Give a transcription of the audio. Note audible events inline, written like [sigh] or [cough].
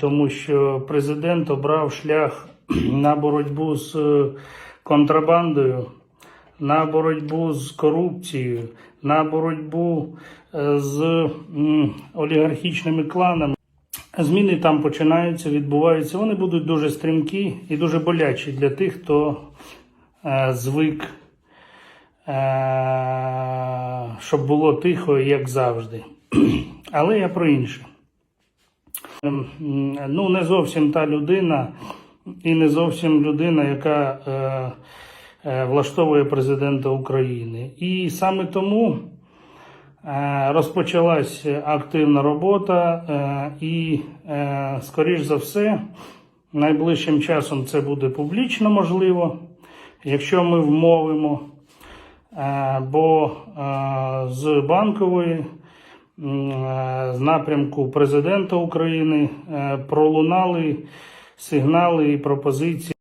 тому що президент обрав шлях [clears throat] на боротьбу з е, контрабандою, на боротьбу з корупцією, на боротьбу е, з олігархічними кланами. Зміни там починаються, відбуваються. Вони будуть дуже стрімкі і дуже болячі для тих, хто е, звик, е, щоб було тихо, як завжди. [clears throat] Але я про інше. Ну, не зовсім та людина, і не зовсім людина, яка е, е, влаштовує президента України. І саме тому е, розпочалась активна робота, е, і, е, скоріш за все, найближчим часом це буде публічно можливо, якщо ми вмовимо. Е, Бо е, з банкової з напрямку президента України е, пролунали сигнали і пропозиції.